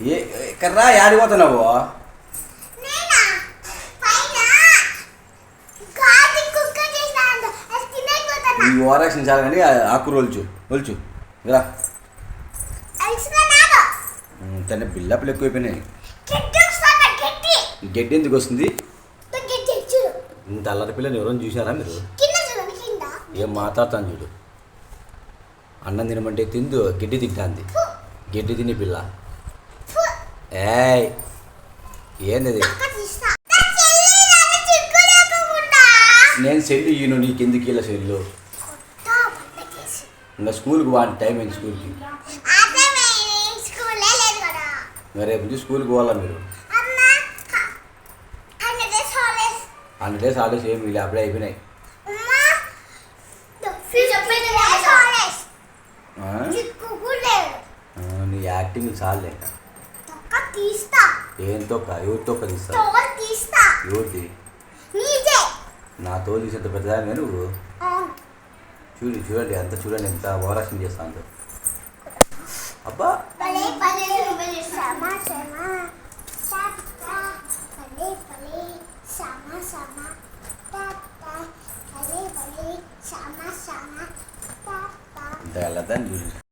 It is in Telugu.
ఏ ఎక్కడ్రా తినైపోతానా ఈ ఓరాక్షన్ చాలు కానీ ఆకురు ఒలుచు ఒలుచు. నాడు తన బిల్లప్పులు ఎక్కువైపోయినాయి. గట్టి వస్తాను గట్టి. గడ్డి ఎందుకు వస్తుంది? ఇంత అల్లరి పిల్లని ఎవరైనా చూసారా మీరు? కింద చూడు కింద. ఏం మాట్లాడతాను చూడు. అన్నం తినమంటే తిందు గడ్డి తింటాంది. గడ్డి తిని పిల్ల. ఏయ్ ఏంది నేను సెల్లు ఈయన నీకెందుకు ఇలా సెల్లు? ఇంకా స్కూల్కి వాడి టైం అయింది స్కూల్కి? రేపు నుంచి స్కూల్కి పోవాలా మీరు? అమ్మ హండ్రెడ్ డేస్ హాలిడేస్ ఏమి వీళ్ళు అప్పుడే అయిపోయినాయి. నీ యాక్టింగ్ చాలు లేక తీస్తా ఏం తొక్క ఎవరి తొక్క తీస్తావు తోలు తీస్తా ఎవరిది నీదే నా తోలు తీసేంత పెద్దదాన్ని నువ్వు అవును. చూడు చూడండి అంత చూడండి ఎంత ఓవరాక్షన్ చేస్తాను అబ్బా భలే భలే